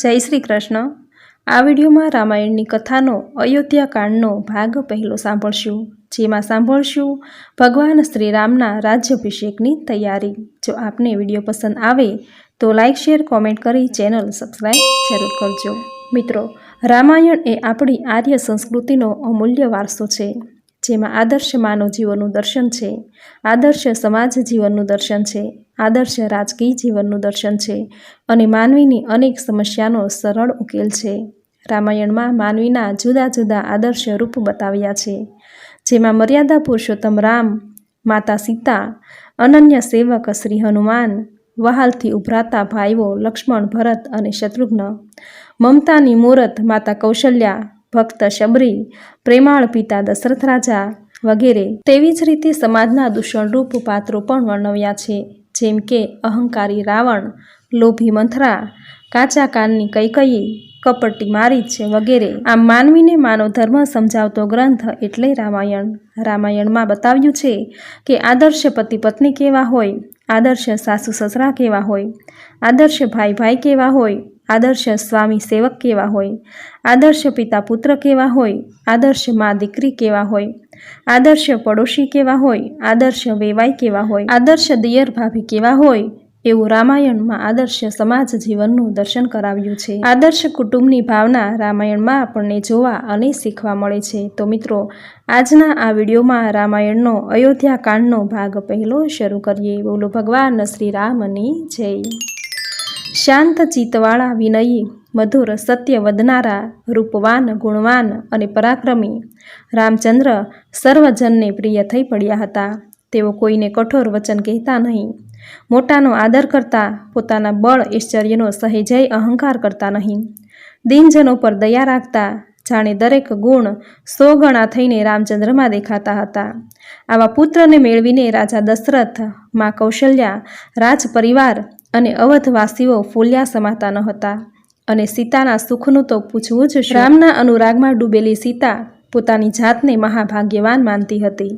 જય શ્રી કૃષ્ણ. આ વિડીયોમાં રામાયણની કથાનો અયોધ્યાકાંડનો ભાગ પહેલો સાંભળશું, જેમાં સાંભળશું ભગવાન શ્રી રામના રાજ્યાભિષેકની તૈયારી. જો આપને વીડિયો પસંદ આવે તો લાઇક શેર, કોમેન્ટ કરી ચેનલ સબસ્ક્રાઈબ જરૂર કરજો. મિત્રો, રામાયણ એ આપણી આર્ય સંસ્કૃતિનો અમૂલ્ય વારસો છે. જેમાં આદર્શ માનવ જીવનનું દર્શન છે, આદર્શ સમાજ જીવનનું દર્શન છે, આદર્શ રાજકીય જીવનનું દર્શન છે અને માનવીની અનેક સમસ્યાનો સરળ ઉકેલ છે. રામાયણમાં માનવીના જુદા જુદા આદર્શ રૂપ બતાવ્યા છે, જેમાં મર્યાદા પુરુષોત્તમ રામ, માતા સીતા, અનન્ય સેવક શ્રી હનુમાન, વહાલથી ઉભરાતા ભાઈઓ લક્ષ્મણ ભરત અને શત્રુઘ્ન, મમતાની મૂરત માતા કૌશલ્યા ભક્ત શબરી, પ્રેમાળ પિતા દશરથ રાજા વગેરે તેવી જ રીતે સમાજના દૂષણરૂપ પાત્રો પણ વર્ણવ્યા છે. જેમ કે અહંકારી રાવણ, લોભી મંથરા, કાચા કાનની કૈકયી, કપટી મારીચ વગેરે. આમ માનવીને માનવ ધર્મ સમજાવતો ગ્રંથ એટલે રામાયણ. રામાયણમાં બતાવ્યું છે કે આદર્શ પતિ પત્ની કેવા હોય, આદર્શ સાસુ સસરા કેવા હોય, આદર્શ ભાઈ ભાઈ કેવા હોય આદર્શ સ્વામી સેવક કેવા હોય? આદર્શ પિતા પુત્ર કેવા હોય? આદર્શ મા દીકરી કેવા હોય? આદર્શ પડોશી કેવા હોય? આદર્શ વેવાઈ કેવા હોય? આદર્શ દિયર ભાભી કેવા હોય? એવું રામાયણમાં આદર્શ સમાજ જીવનનું દર્શન કરાવ્યું છે. આદર્શ કુટુંબની ભાવના રામાયણમાં આપણને જોવા અને શીખવા મળે છે. તો મિત્રો, આજના આ વિડીયોમાં રામાયણનો અયોધ્યાકાંડનો ભાગ પહેલો શરૂ કરીએ. બોલો ભગવાન શ્રી રામની જય. શાંત ચિત્તવાળા વિનયી, મધુર, સત્ય વધનારા રૂપવાન, ગુણવાન અને પરાક્રમી રામચંદ્ર સર્વજનને પ્રિય થઈ પડ્યા હતા. તેઓ કોઈને કઠોર વચન કહેતા નહીં. મોટાનો આદર કરતા પોતાના બળ ઐશ્વર્યનો સહેજય અહંકાર કરતા નહીં. દિનજનો પર દયા રાખતા જાણે દરેક ગુણ સો ગણા થઈને રામચંદ્રમાં દેખાતા હતા. આવા પુત્રને મેળવીને રાજા દશરથ, મા કૌશલ્યા રાજ પરિવાર અને અવધવાસીઓ ફૂલ્યા સમાતા ન હતા અને સીતાના સુખનું તો પૂછવું જ? રામના અનુરાગમાં ડૂબેલી સીતા પોતાની જાતને મહાભાગ્યવાન માનતી હતી.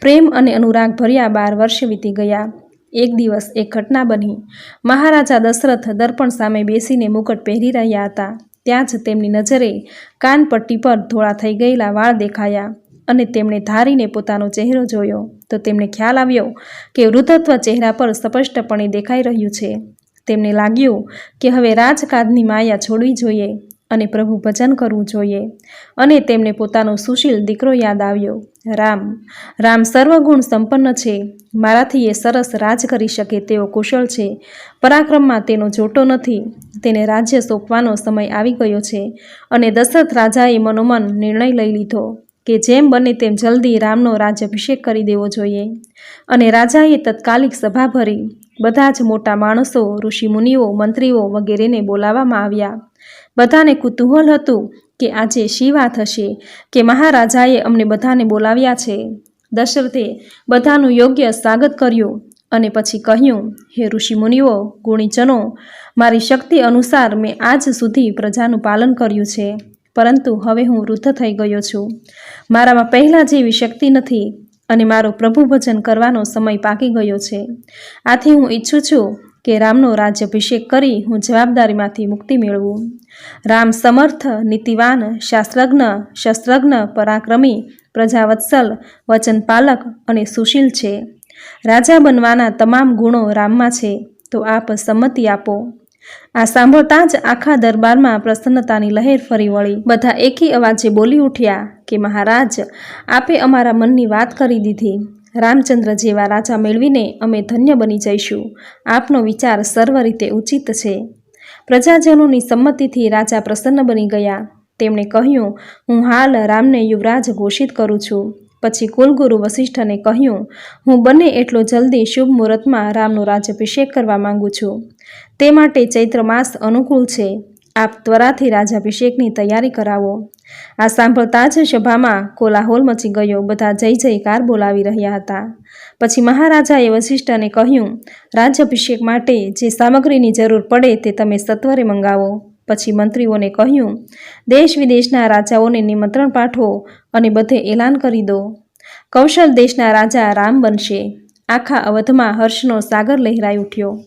પ્રેમ અને અનુરાગ ભર્યા બાર વર્ષ વીતી ગયા. એક દિવસ એક ઘટના બની. મહારાજા દશરથ દર્પણ સામે બેસીને મુકટ પહેરી રહ્યા હતા. ત્યાં જ તેમની નજરે કાનપટ્ટી પર ધોળા થઈ ગયેલા વાળ દેખાયા. અને તેમણે ધારીને પોતાનો ચહેરો જોયો. તો તેમને ખ્યાલ આવ્યો કે વૃદ્ધત્વ ચહેરા પર સ્પષ્ટપણે દેખાઈ રહ્યું છે. તેમને લાગ્યું કે હવે રાજકાજની માયા છોડવી જોઈએ અને પ્રભુ ભજન કરવું જોઈએ. અને તેમને પોતાનો સુશીલ દીકરો યાદ આવ્યો. રામ રામ સર્વગુણ સંપન્ન છે. મારાથી એ સરસ રાજ કરી શકે તેવો કુશળ છે. પરાક્રમમાં તેનો જોટો નથી. તેને રાજ્ય સોંપવાનો સમય આવી ગયો છે. અને દશરથ રાજાએ મનોમન નિર્ણય લઈ લીધો. કે જેમ બને તેમ જલ્દી રામનો રાજ્યભિષેક કરી દેવો જોઈએ. અને રાજાએ તત્કાલિક સભા ભરી. બધા જ મોટા માણસો, ઋષિમુનિઓ, મંત્રીઓ વગેરેને બોલાવવામાં આવ્યા. બધાને કુતૂહલ હતું કે આજે શી વાત હશે? કે મહારાજાએ અમને બધાને બોલાવ્યા છે? દશરથે બધાનું યોગ્ય સ્વાગત કર્યું અને પછી કહ્યું, હે ઋષિમુનિઓ, ગુણીજનો, મારી શક્તિ અનુસાર મેં આજ સુધી પ્રજાનું પાલન કર્યું છે. પરંતુ હવે હું વૃદ્ધ થઈ ગયો છું. મારામાં પહેલાં જેવી શક્તિ નથી અને મારો પ્રભુ ભજન કરવાનો સમય પાકી ગયો છે. આથી હું ઈચ્છું છું કે રામનો રાજ્યાભિષેક કરી હું જવાબદારીમાંથી મુક્તિ મેળવું. રામ સમર્થ, નીતિવાન, શાસ્ત્રજ્ઞ, શસ્ત્રજ્ઞ, પરાક્રમી, પ્રજાવત્સલ, વચનપાલક અને સુશીલ છે. રાજા બનવાના તમામ ગુણો રામમાં છે, તો આપ સંમતિ આપો. આ સાંભળતા જ આખા દરબારમાં પ્રસન્નતાની લહેર ફરી વળી. બધા એકી અવાજે બોલી ઉઠ્યા કે, મહારાજ, આપે અમારા મનની વાત કરી દીધી. રામચંદ્ર જેવા રાજા મેળવીને અમે ધન્ય બની જઈશું. આપનો વિચાર સર્વ રીતે ઉચિત છે. પ્રજાજનોની સંમતિથી રાજા પ્રસન્ન બની ગયા. તેમણે કહ્યું, હું હાલ રામને યુવરાજ ઘોષિત કરું છું. પછી કુલગુરુ વસિષ્ઠને કહ્યું, હું બને એટલો જલ્દી શુભ મુહૂર્તમાં રામનો રાજ્યાભિષેક કરવા માંગુ છું. તે માટે ચૈત્ર માસ અનુકૂળ છે. આપ ત્વરાથી રાજ્યાભિષેકની તૈયારી કરાવો. આ સાંભળતા જ સભામાં કોલાહોલ મચી ગયો. બધા જય જયકાર બોલાવી રહ્યા હતા. પછી મહારાજાએ વસિષ્ઠને કહ્યું, રાજ્યાભિષેક માટે જે સામગ્રીની જરૂર પડે તે તમે સત્વરે મંગાવો. પછી મંત્રીઓને કહ્યું, દેશ વિદેશના રાજાઓને નિમંત્રણ પાઠવો અને બધે એલાન કરી દો. કૌશલ દેશના રાજા રામ બનશે. આખા અવધમાં હર્ષનો સાગર લહેરાઈ ઉઠ્યો.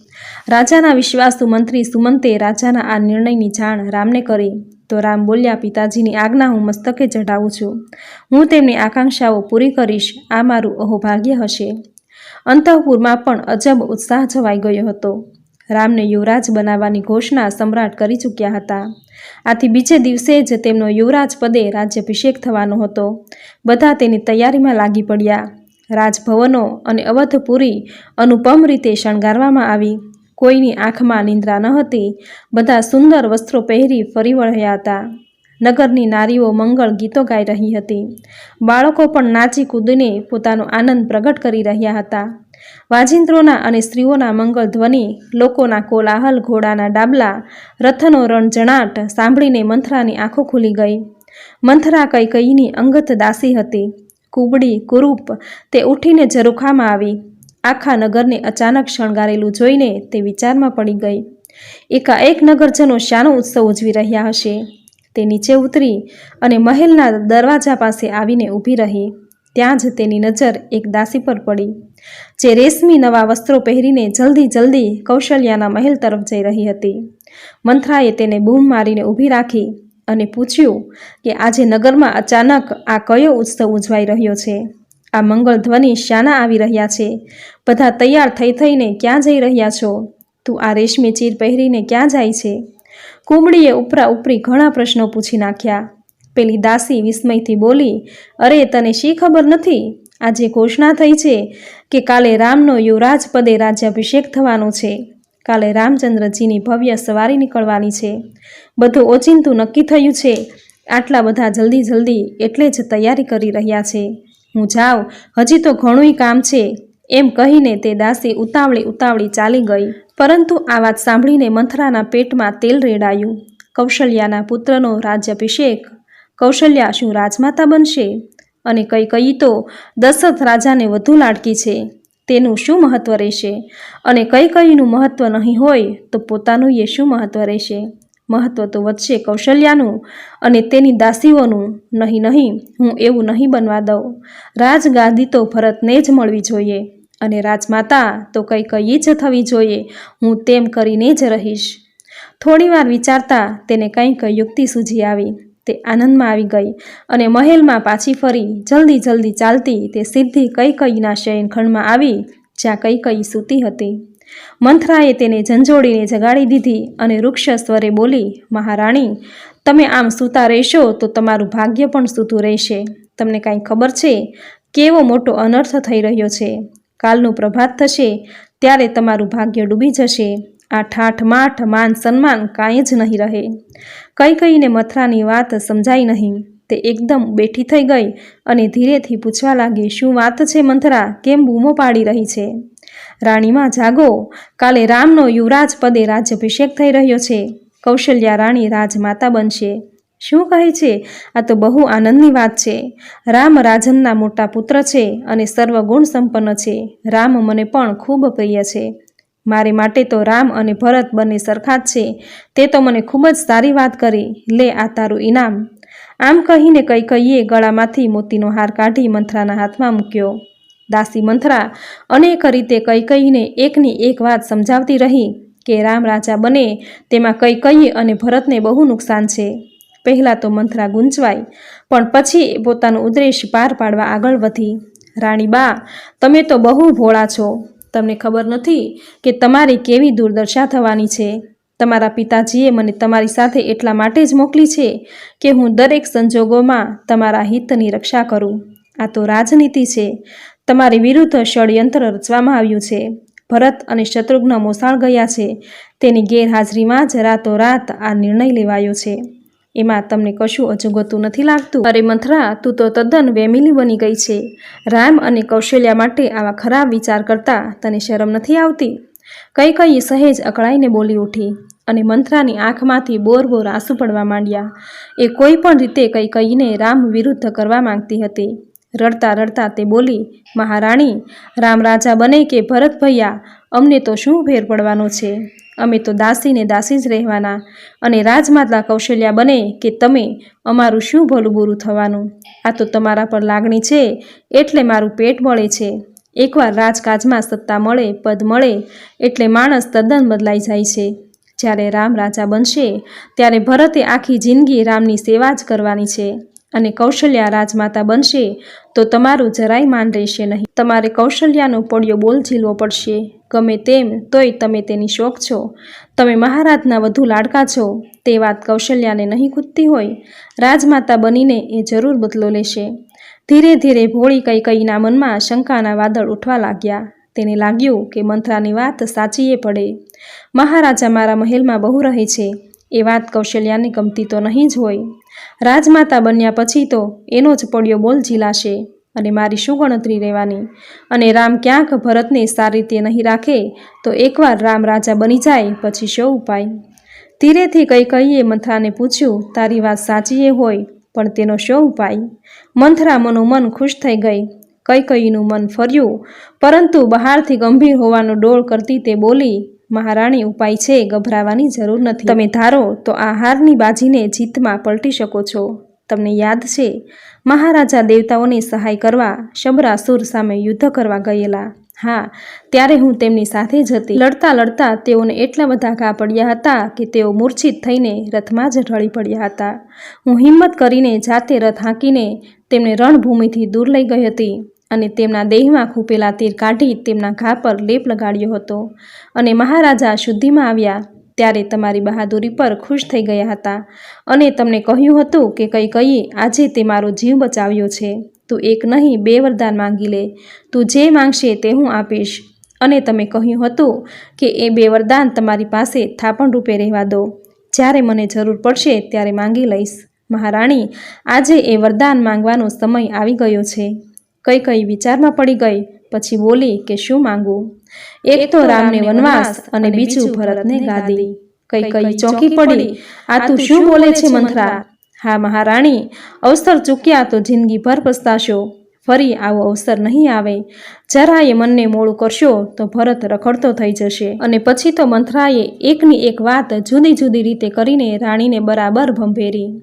રાજાના વિશ્વાસુ મંત્રી સુમંતે રાજાના આ નિર્ણયની જાણ રામને કરી. તો રામ બોલ્યા, પિતાજીની આજ્ઞા હું મસ્તકે ચઢાવું છું. હું તેમની આકાંક્ષાઓ પૂરી કરીશ. આ મારું અહોભાગ્ય હશે. અંતઃપુરમાં પણ અજબ ઉત્સાહ છવાઈ ગયો હતો. રામને યુવરાજ બનાવવાની ઘોષણા સમ્રાટ કરી ચૂક્યા હતા. આથી બીજે દિવસે જ તેમનો યુવરાજ પદે રાજ્યાભિષેક થવાનો હતો. બધા તેની તૈયારીમાં લાગી પડ્યા. રાજભવનો અને અવધપુરી અનુપમ રીતે શણગારવામાં આવી. કોઈની આંખમાં નિંદ્રા ન હતી. બધા સુંદર વસ્ત્રો પહેરી ફરી વળ્યા હતા. નગરની નારીઓ મંગળ ગીતો ગાઈ રહી હતી. બાળકો પણ નાચી કૂદીને પોતાનો આનંદ પ્રગટ કરી રહ્યા હતા. વાજિંત્રોના અને સ્ત્રીઓના મંગળ ધ્વનિ, લોકોના કોલાહલ, ઘોડાના ડાબલા, રથનો રણજણાટ સાંભળીને મંથરાની આંખો ખુલી ગઈ. મંથરા કઈ કઈની અંગત દાસી હતી. કુબડી, કુરૂપ, તે ઉઠીને ઝરૂખામાં આવી. આખા નગરને અચાનક શણગારેલું જોઈને તે વિચારમાં પડી ગઈ. એકાએક નગરજનો શાનો ઉત્સવ ઉજવી રહ્યા હશે. તે નીચે ઉતરી અને મહેલના દરવાજા પાસે આવીને ઊભી રહી. ત્યાં જ તેની નજર એક દાસી પર પડી, જે રેશમી નવા વસ્ત્રો પહેરીને જલ્દી જલ્દી કૌશલ્યાના મહેલ તરફ જઈ રહી હતી. મંથરાએ તેને બૂમ મારીને ઊભી રાખી અને પૂછ્યું કે આજે નગરમાં અચાનક આ કયો ઉત્સવ ઉજવાઈ રહ્યો છે? આ મંગળ ધ્વનિ શાના આવી રહ્યા છે? બધા તૈયાર થઈ થઈને ક્યાં જઈ રહ્યા છો? તું આ રેશમી ચીર પહેરીને ક્યાં જાય છે? કુમડીએ ઉપરા ઉપરી ઘણા પ્રશ્નો પૂછી નાખ્યા. પેલી દાસી વિસ્મયથી બોલી, અરે, તને શી ખબર નથી? આજે ઘોષણા થઈ છે કે કાલે રામનો યુવરાજ પદે રાજ્યાભિષેક થવાનો છે. કાલે રામચંદ્રજીની ભવ્ય સવારી નીકળવાની છે. બધું ઓચિંતું નક્કી થયું છે. આટલા બધા જલ્દી જલ્દી એટલે જ તૈયારી કરી રહ્યા છે. હું જાઉં. હજી તો ઘણુંય કામ છે. એમ કહીને તે દાસી ઉતાવળી ઉતાવળી ચાલી ગઈ. પરંતુ આ વાત સાંભળીને મંથરાના પેટમાં તેલ રેડાયું. કૌશલ્યાના પુત્રનો રાજ્યાભિષેક કૌશલ્યા શું રાજમાતા બનશે? અને કઈ કઈ તો દશરથ રાજાને વધુ લાડકી છે, તેનું શું મહત્વ રહેશે? અને કઈ કઈનું મહત્વ નહીં હોય, તો પોતાનું એ શું મહત્વ રહેશે? મહત્વ તો વધશે કૌશલ્યાનું અને તેની દાસીઓનું. નહીં નહીં, હું એવું નહીં બનવા દઉં. રાજગાદી તો ભરતને જ મળવી જોઈએ અને રાજમાતા તો કઈ કઈ જ થવી જોઈએ, હું તેમ કરીને જ રહીશ. થોડીવાર વિચારતા તેને કંઈક યુક્તિ સૂજી આવી. તે આનંદમાં આવી ગઈ અને મહેલમાં પાછી ફરી. જલ્દી જલ્દી ચાલતી તે સીધી કઈ કઈના શયનખંડમાં આવી, જ્યાં કઈ કઈ સૂતી હતી. મંથરાએ તેને ઝંઝોડીને જગાડી દીધી અને વૃક્ષ સ્વરે બોલી, મહારાણી, તમે આમ સૂતા રહેશો તો તમારું ભાગ્ય પણ સૂતું રહેશે. તમને કાંઈ ખબર છે? કેવો મોટો અનર્થ થઈ રહ્યો છે. કાલનું પ્રભાત થશે, ત્યારે તમારું ભાગ્ય ડૂબી જશે. આ ઠાઠ માઠ, માન સન્માન કાંઈ જ નહીં રહે. કઈ કઈને મથરાની વાત સમજાઈ નહીં. તે એકદમ બેઠી થઈ ગઈ અને ધીરેથી પૂછવા લાગી, શું વાત છે મંથરા? કેમ બૂમો પાડી રહી છે? રાણીમાં જાગો. કાલે રામનો યુવરાજ પદે રાજ્યભિષેક થઈ રહ્યો છે. કૌશલ્યા રાણી રાજમાતા બનશે. શું કહે છે? આ તો બહુ આનંદની વાત છે. રામ રાજનના મોટા પુત્ર છે અને સર્વગુણ સંપન્ન છે. રામ મને પણ ખૂબ પ્રિય છે. મારે માટે તો રામ અને ભરત બંને સરખા જ છે. તે તો મને ખૂબ જ સારી વાત કરી. લે આ તારું ઇનામ આમ કહીને કઈ કહીએ ગળામાંથી મોતીનો હાર કાઢી મંથરાના હાથમાં મૂક્યો. દાસી મંથરા અનેક રીતે કઈ કહીને એકની એક વાત સમજાવતી રહી કે રામ રાજા બને તેમાં કઈ કહીએ અને ભરતને બહુ નુકસાન છે. પહેલાં તો મંથરા ગુંચવાઈ, પણ પછી પોતાનો ઉદ્દેશ પાર પાડવા આગળ વધી. રાણી બા, તમે તો બહુ ભોળા છો. તમને ખબર નથી કે તમારી કેવી દુર્દશા થવાની છે? તમારા પિતાજીએ મને તમારી સાથે એટલા માટે જ મોકલી છે કે હું દરેક સંજોગોમાં તમારા હિતની રક્ષા કરું. આ તો રાજનીતિ છે. તમારી વિરુદ્ધ ષડયંત્ર રચવામાં આવ્યું છે. ભરત અને શત્રુઘ્ન મોસાળ ગયા છે. તેની ગેરહાજરીમાં જ રાતોરાત આ નિર્ણય લેવાયો છે. એમાં તમને કશું અજુગતું નથી લાગતું? અરે મંથરા, તું તો તદ્દન વેમિલી બની ગઈ છે. રામ અને કૌશલ્યા માટે આવા ખરાબ વિચાર કરતા તને શરમ નથી આવતી? કઈ કઈ સહેજ અકળાઈને બોલી ઉઠી અને મંથરાની આંખમાંથી બોર બોર આંસુ પડવા માંડ્યા. એ કોઈ પણ રીતે કઈ કઈને રામ વિરુદ્ધ કરવા માંગતી હતી. રડતા રડતા તે બોલી, મહારાણી, રામ રાજા બને કે ભરત ભૈયા અમને તો શું ફેર પડવાનો છે? અમે તો દાસીને દાસી જ રહેવાના અને રાજમાતા કૌશલ્યા બને કે તમે, અમારું શું ભલું બુરું થવાનું? આ તો તમારા પર લાગણી છે, એટલે મારું પેટ મળે છે. એકવાર રાજકાજમાં સત્તા મળે, પદ મળે, એટલે માણસ તદ્દન બદલાઈ જાય છે. જ્યારે રામ રાજા બનશે, ત્યારે ભરતે આખી જિંદગી રામની સેવા જ કરવાની છે. અને કૌશલ્યા રાજમાતા બનશે, તો તમારું જરાય માન રહેશે નહીં. તમારે કૌશલ્યાનો પડ્યો બોલ ઝીલવો પડશે. ગમે તેમ તોય તમે તેની શોખ છો. તમે મહારાજના વધુ લાડકા છો. તે વાત કૌશલ્યાને નહીં ખૂટતી હોય. રાજમાતા બનીને એ જરૂર બદલો લેશે. ધીરે ધીરે ભોળી કઈ કઈના મનમાં શંકાના વાદળ ઉઠવા લાગ્યા. તેને લાગ્યું કે મંથરાની વાત સાચીએ પડે. મહારાજા મારા મહેલમાં બહુ રહે છે. એ વાત કૌશલ્યાને ગમતી તો નહીં જ હોય. રાજમાતા બન્યા પછી તો એનો જ પડ્યો બોલ ઝીલાશે. અને મારી શું ગણતરી રહેવાની? અને રામ ક્યાંક ભરતને સારી રીતે નહીં રાખે, તો એકવાર રામ રાજા બની જાય, પછી શો ઉપાય? ધીરેથી કઈ કહીએ મંથરાને પૂછ્યું, તારી વાત સાચી એ હોય, પણ તેનો શો ઉપાય? મંથરા મનોમન ખુશ થઈ ગઈ. કઈ કઈનું મન ફર્યું, પરંતુ બહારથી ગંભીર હોવાનો ડોળ કરતી તે બોલી, મહારાણી, ઉપાય છે, ગભરાવાની જરૂર નથી. તમે ધારો, તો આ હારની બાજીને જીતમાં પલટી શકો છો. તમને યાદ છે? મહારાજા દેવતાઓની સહાય કરવા શબરાસુર સામે યુદ્ધ કરવા ગયેલા. હા, ત્યારે હું તેમની સાથે જ હતી. લડતા લડતા તેઓને એટલા બધા ઘા પડ્યા હતા કે તેઓ મૂર્છિત થઈને રથમાં જ ઢળી પડ્યા હતા. હું હિંમત કરીને જાતે રથ હાંકીને તેમને રણભૂમિથી દૂર લઈ ગઈ હતી અને તેમના દેહમાં ખૂપેલા તીર કાઢી તેમના ઘા પર લેપ લગાડ્યો હતો. અને મહારાજા શુદ્ધિમાં આવ્યા ત્યારે તમારી બહાદુરી પર ખુશ થઈ ગયા હતા. અને તમને કહ્યું હતું કે કઈ કઈ આજે તે મારો જીવ બચાવ્યો છે. તું એક નહીં, બે વરદાન માંગી લે. તું જે માંગશે તે હું આપીશ. અને તમે કહ્યું હતું કે એ બે વરદાન તમારી પાસે થાપણ રૂપે રહેવા દો. જ્યારે મને જરૂર પડશે ત્યારે માંગી લઈશ. મહારાણી, આજે એ વરદાન માંગવાનો સમય આવી ગયો છે. કઈ કઈ વિચારમાં પડી ગઈ, પછી બોલી કે શું માંગવું એક તો રામને વનવાસ અને બીજું ભરતને ગાદી. કઈ કઈ ચોંકી પડી? આ તું શું બોલે છે મંથરા હા મહારાણી અવસર ચૂક્યા તો જિંદગીભર પસ્તાશો. ફરી આવો અવસર નહીં આવે. જરાએ મનને મોડું કરશો તો ભરત રખડતો થઈ જશે. અને પછી તો મંથરાએ એકની એક વાત જુદી જુદી રીતે કરીને રાણીને બરાબર ભંભેરી.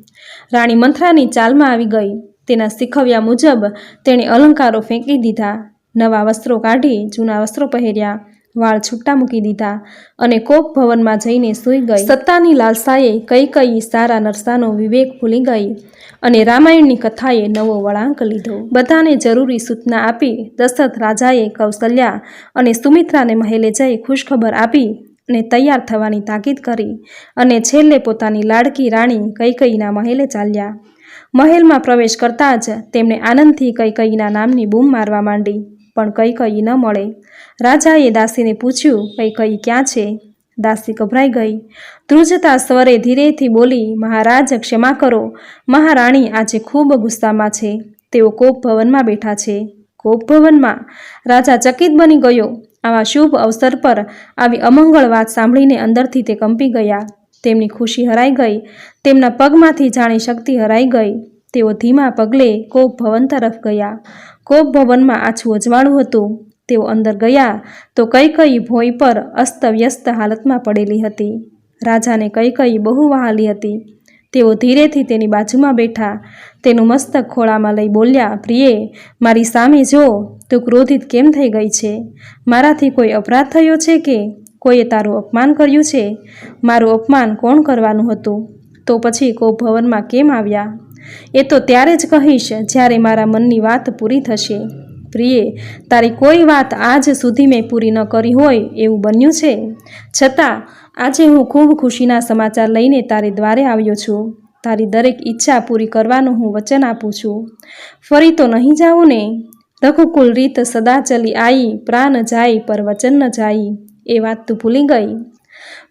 રાણી મંથરાની ચાલમાં આવી ગઈ. તેના શીખવ્યા મુજબ તેણે અલંકારો ફેંકી દીધા. નવા વસ્ત્રો કાઢી, જૂના વસ્ત્રો પહેર્યા, વાળ છૂટા મૂકી દીધા અને કોપ ભવનમાં જઈને સૂઈ ગઈ. સત્તાની લાલસાએ કઈ કઈ સારા નરસાનો વિવેક ભૂલી ગઈ અને રામાયણની કથાએ નવો વળાંક લીધો. બધાને જરૂરી સૂચના આપી દશરથ રાજાએ કૌશલ્યા અને સુમિત્રાને મહેલે જઈ ખુશખબર આપી અને તૈયાર થવાની તાકીદ કરી અને છેલ્લે પોતાની લાડકી રાણી કૈકઈના મહેલે ચાલ્યા. મહેલમાં પ્રવેશ કરતાં જ તેમણે આનંદથી કૈકઈના નામની બૂમ મારવા માંડી. પણ કઈ કઈ ન મળે. રાજાએ દાસીને પૂછ્યું કૈકઈ ક્યાં છે? દાસી ગભરાઈ ગઈ. ધ્રુજતા સ્વરે ધીરેથી બોલી, મહારાજ, ક્ષમા કરો. મહારાણી આજે ખૂબ ગુસ્સામાં છે. તેઓ કોપ ભવનમાં બેઠા છે. કોપ ભવનમાં? રાજા ચકિત બની ગયો. આવા શુભ અવસર પર આવી અમંગળ વાત સાંભળીને અંદરથી તે કંપી ગયા. તેમની ખુશી હરાઈ ગઈ. તેમના પગમાંથી જાણી શક્તિ હરાઈ ગઈ. તેઓ ધીમા પગલે કોપ ભવન તરફ ગયા. કોપ ભવનમાં આછું અજવાળું હતું. તેઓ અંદર ગયા તો કઈ કઈ ભોંય પર અસ્તવ્યસ્ત હાલતમાં પડેલી હતી. રાજાને કઈ કઈ બહુ વહાલી હતી. તેઓ ધીરેથી તેની બાજુમાં બેઠા. તેનું મસ્તક ખોળામાં લઈ બોલ્યા, પ્રિયે, મારી સામે જો. તું ક્રોધિત કેમ થઈ ગઈ છે? મારાથી કોઈ અપરાધ થયો છે કે? કોઈએ તારું અપમાન કર્યું છે? મારું અપમાન કોણ કરવાનું હતું? તો પછી કોપ ભવનમાં કેમ આવ્યા? એ તો ત્યારે જ કહીશ જ્યારે મારા મનની વાત પૂરી થશે. પ્રિયે, તારી કોઈ વાત આજ સુધી મેં પૂરી ન કરી હોય એવું બન્યું છે. છતાં, આજે હું ખૂબ ખુશીના સમાચાર લઈને તારે દ્વારે આવ્યો છું. તારી દરેક ઈચ્છા પૂરી કરવાનું હું વચન આપું છું. ફરી તો નહીં જાઉં ને? રઘુકુલ રીત સદા ચલી આઈ, પ્રાણ જાય પર વચન ન જાય. એ વાત તું ભૂલી ગઈ?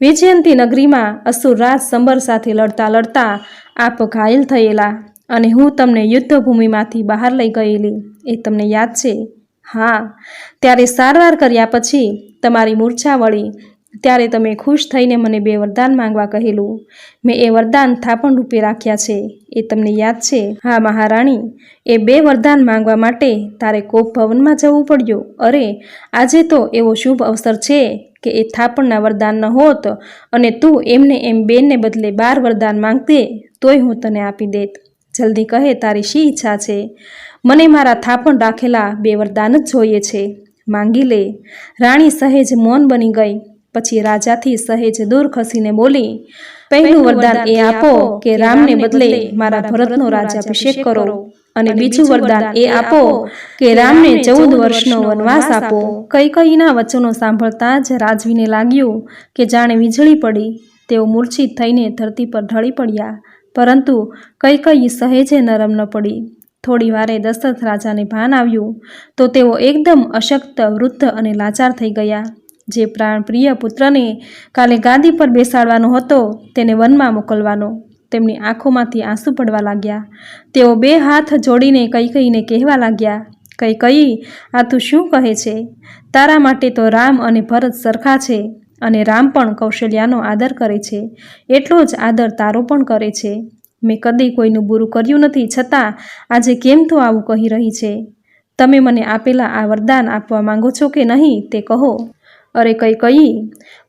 વિજયંતી નગરીમાં અસુર રાજ સંબર સાથે લડતા લડતા આપ ઘાયલ થયેલા અને હું તમને યુદ્ધભૂમિમાંથી બહાર લઈ ગયેલી. એ તમને યાદ છે? હા. ત્યારે સારવાર કર્યા પછી તમારી મૂર્છા વળી. ત્યારે તમે ખુશ થઈને મને બે વરદાન માંગવા કહેલું. મેં એ વરદાન થાપણ રૂપે રાખ્યા છે. એ તમને યાદ છે? હા, મહારાણી. એ બે વરદાન માંગવા માટે તારે કોપ ભવનમાં જવું પડ્યું. અરે, આજે તો એવો શુભ અવસર છે. કે એ થાપણના વરદાન ન હોત અને તું એમને એમ બેનને બદલે બાર વરદાન માંગતે તોય હું તને આપી દેત. જલ્દી કહે, તારી શી ઈચ્છા છે? મને મારા થાપણ રાખેલા બે વરદાન જ જોઈએ છે. માંગી લે. રાણી સહેજ મૌન બની ગઈ. પછી રાજાથી સહેજ દૂર ખસીને બોલી પહેલું વરદાન એ આપો કે રામને બદલે મારા ભરતનો રાજ્યાભિષેક કરો. અને બીજું વરદાન એ આપો કે રામને ચૌદ વર્ષનો વનવાસ આપો. કઈ કઈના વચનો સાંભળતા જ રાજવીને લાગ્યું કે જાણે વીજળી પડી. તેઓ મૂર્છિત થઈને ધરતી પર ઢળી પડ્યા. પરંતુ કઈ કઈ સહેજે નરમ ન પડી. થોડી વારે દશરથ રાજાને ભાન આવ્યું. તો તેઓ એકદમ અશક્ત વૃદ્ધ અને લાચાર થઈ ગયા. જે પ્રાણ પ્રિય પુત્રને કાલે ગાદી પર બેસાડવાનો હતો, તેને વનમાં મોકલવાનો. તેમની આંખોમાંથી આંસુ પડવા લાગ્યા. તેઓ બે હાથ જોડીને કઈ કઈને કહેવા લાગ્યા, કઈ કઈ, આ તું શું કહે છે? તારા માટે તો રામ અને ભરત સરખા છે અને રામ પણ કૌશલ્યાનો આદર કરે છે. એટલો જ આદર તારો પણ કરે છે. મેં કદી કોઈનું બુરું કર્યું નથી, છતાં આજે કેમ તું આવું કહી રહી છે? તમે મને આપેલા આ વરદાન આપવા માંગો છો કે નહીં તે કહો. અરે કઈ કહી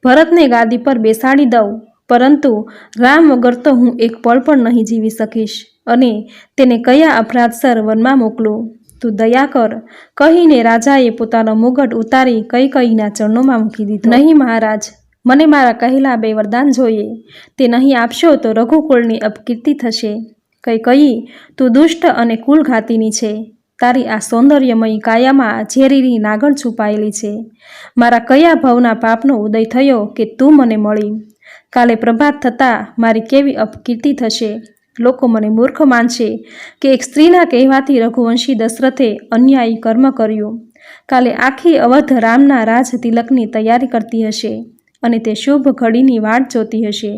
ભરતને ગાદી પર બેસાડી દઉં. પરંતુ રામ વગર તો હું એક પળ પણ નહીં જીવી શકીશ અને તેને કયા અપરાધસર વનમાં મોકલું? તું દયા કર. કહીને રાજાએ પોતાનો મુગટ ઉતારી કઈ કઈના ચરણોમાં મૂકી દીધો. નહીં મહારાજ, મને મારા કહેલા બે વરદાન જોઈએ. તે નહીં આપશો તો રઘુકુળની અપકીર્તિ થશે. કઈ કઈ, તું દુષ્ટ અને કુલઘાતીની છે. તારી આ સૌંદર્યમયી કાયામાં ઝેરીની નાગણ છુપાયેલી છે. મારા કયા ભાવના પાપનો ઉદય થયો કે તું મને મળી? કાલે પ્રભાત થતાં મારી કેવી અપકીર્તિ થશે? લોકો મને મૂર્ખ માનશે કે એક સ્ત્રીના કહેવાથી રઘુવંશી દશરથે અન્યાયી કર્મ કર્યું. કાલે આખી અવધ રામના રાજ તિલકની તૈયારી કરતી હશે અને તે શુભ ઘડીની વાટ જોતી હશે.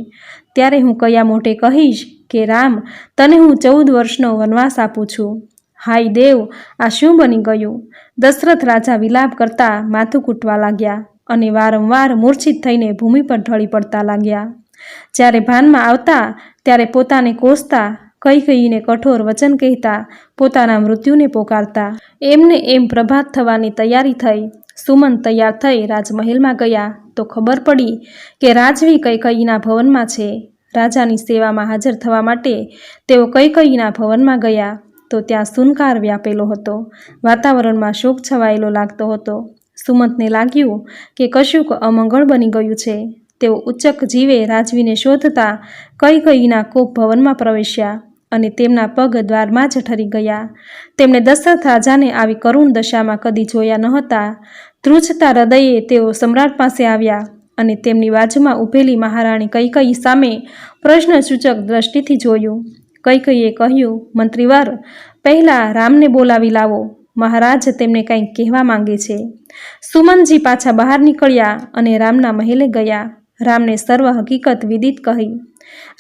ત્યારે હું કયા મોટે કહીશ કે રામ, તને હું ચૌદ વર્ષનો વનવાસ આપું છું. હાય દેવ, આ શું બની ગયું? દશરથ રાજા વિલાપ કરતા માથું કૂટવા લાગ્યા અને વારંવાર મૂર્છિત થઈને ભૂમિ પર ઢળી પડતા લાગ્યા. જ્યારે ભાનમાં આવતા, ત્યારે પોતાને કોસતા, કઈ કહીને કઠોર વચન કહેતા પોતાના મૃત્યુને પોકારતા. એમને એમ પ્રભાત થવાની તૈયારી થઈ, સુમન તૈયાર થઈ રાજમહેલમાં ગયા તો ખબર પડી કે રાજવી કઈ કઈના ભવનમાં છે. રાજાની સેવામાં હાજર થવા માટે તેઓ કઈ કઈના ભવનમાં ગયા. તો ત્યાં સુનકાર વ્યાપેલો હતો. વાતાવરણમાં શોક છવાયેલો લાગતો હતો. સુમંતને લાગ્યું કે કશુંક અમંગળ બની ગયું છે. તેઓ ઉચ્ચક જીવે રાજવીને શોધતા કઈ કઈના કોપ ભવનમાં પ્રવેશ્યા અને તેમના પગ દ્વારમાં જ ઠરી ગયા. તેમણે દશરથ રાજાને આવી કરુણ દશામાં કદી જોયા ન હતા. ધ્રુજતા હૃદયે તેઓ સમ્રાટ પાસે આવ્યા અને તેમની બાજુમાં ઊભેલી મહારાણી કૈકઈ સામે પ્રશ્નસૂચક દ્રષ્ટિથી જોયું. કૈકઈએ કહ્યું, મંત્રીવર, પહેલાં રામને બોલાવી લાવો. મહારાજ તેમને કંઈક કહેવા માંગે છે. સુમનજી પાછા બહાર નીકળ્યા અને રામના મહેલે ગયા. રામને સર્વ હકીકત વિદિત કહી.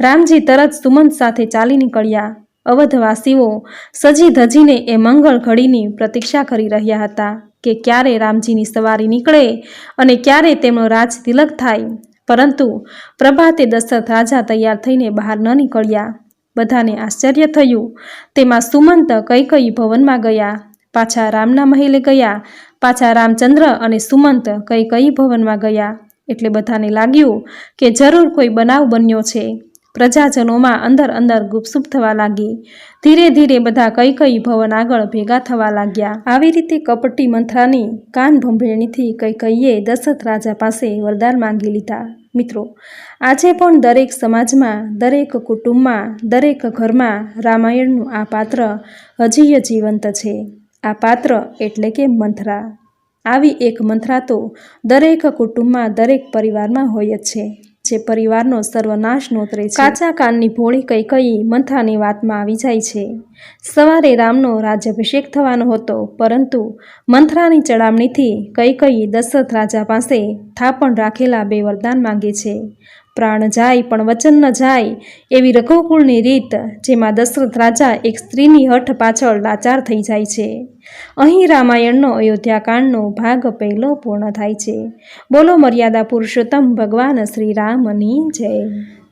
રામજી તરત સુમન સાથે ચાલી નીકળ્યા. અવધવાસીઓ સજી ધજીને એ મંગળ ઘડીની પ્રતીક્ષા કરી રહ્યા હતા કે ક્યારે રામજીની સવારી નીકળે અને ક્યારે તેમનો રાજ તિલક થાય. પરંતુ પ્રભાતે દશરથ રાજા તૈયાર થઈને બહાર ન નીકળ્યા. બધાને આશ્ચર્ય થયું. તેમાં સુમંત કઈ કઈ ભવનમાં ગયા, પાછા રામના મહેલે ગયા, પાછા રામચંદ્ર અને સુમંત કઈ કઈ ભવનમાં ગયા. એટલે બધાને લાગ્યું કે જરૂર કોઈ બનાવ બન્યો છે. પ્રજાજનોમાં અંદર અંદર ગુપસુપ થવા લાગી. ધીરે ધીરે બધા કઈ કઈ ભવન આગળ ભેગા થવા લાગ્યા. આવી રીતે કપટી મંથરાની કાન ભંભેણીથી કઈ દશરથ રાજા પાસે વરદાન માંગી લીધા. મિત્રો, આજે પણ દરેક સમાજમાં, દરેક કુટુંબમાં, દરેક ઘરમાં રામાયણનું આ પાત્ર હજીય જીવંત છે. આ પાત્ર એટલે કે મંથરા. આવી એક મંથરા તો દરેક કુટુંબમાં, દરેક પરિવારમાં હોય જ છે. જે પરિવારનો સર્વનાશ નોતરે છે. કાચા કાનની ભોળી કઈ કઈ મંથરાની વાતમાં આવી જાય છે. સવારે રામનો રાજ્યાભિષેક થવાનો હતો, પરંતુ મંથરાની ચડામણીથી કઈ કઈ દશરથ રાજા પાસે થાપણ રાખેલા બે વરદાન માંગે છે. પ્રાણ જાય પણ વચન ન જાય એવી રઘુકુળની રીત જેમાં દશરથ રાજા એક સ્ત્રીની હઠ પાછળ લાચાર થઈ જાય છે. અહીં રામાયણનો અયોધ્યાકાંડનો ભાગ પહેલો પૂર્ણ થાય છે. બોલો મર્યાદા પુરુષોત્તમ ભગવાન શ્રી રામની જય.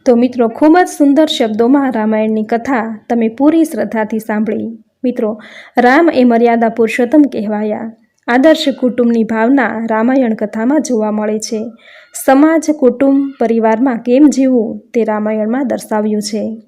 તો મિત્રો, ખૂબ જ સુંદર શબ્દોમાં રામાયણની કથા તમે પૂરી શ્રદ્ધાથી સાંભળી. મિત્રો, રામ એ મર્યાદા પુરુષોત્તમ કહેવાયા. આદર્શ કુટુંબની ભાવના રામાયણ કથામાં જોવા મળે છે. સમાજ, કુટુંબ, પરિવારમાં કેમ જીવવું તે રામાયણમાં દર્શાવ્યું છે.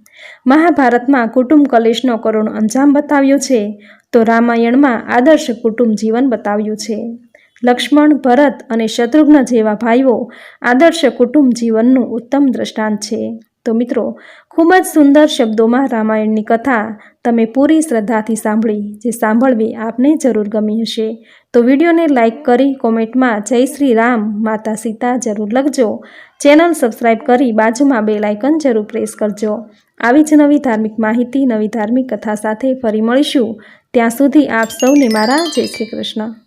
મહાભારતમાં કુટુંબ કલેશનો કરુણ અંજામ બતાવ્યો છે. તો રામાયણમાં આદર્શ કુટુંબ જીવન બતાવ્યું છે. લક્ષ્મણ, ભરત અને શત્રુઘ્ન જેવા ભાઈઓ આદર્શ કુટુંબ જીવનનું ઉત્તમ દ્રષ્ટાંત છે. તો મિત્રો, ખૂબ જ સુંદર શબ્દોમાં રામાયણની કથા તમે પૂરી શ્રદ્ધાથી સાંભળી, જે સાંભળવી આપને જરૂર ગમી હશે. તો વિડીયોને લાઇક કરી કોમેન્ટમાં જય શ્રી રામ, માતા સીતા જરૂર લખજો. ચેનલ સબસ્ક્રાઈબ કરી બાજુમાં બે લાઇકન જરૂર પ્રેસ કરજો. આવી જ નવી ધાર્મિક માહિતી, નવી ધાર્મિક કથા સાથે ફરી મળીશું. ત્યાં સુધી આપ સૌને મારા જય શ્રી કૃષ્ણ.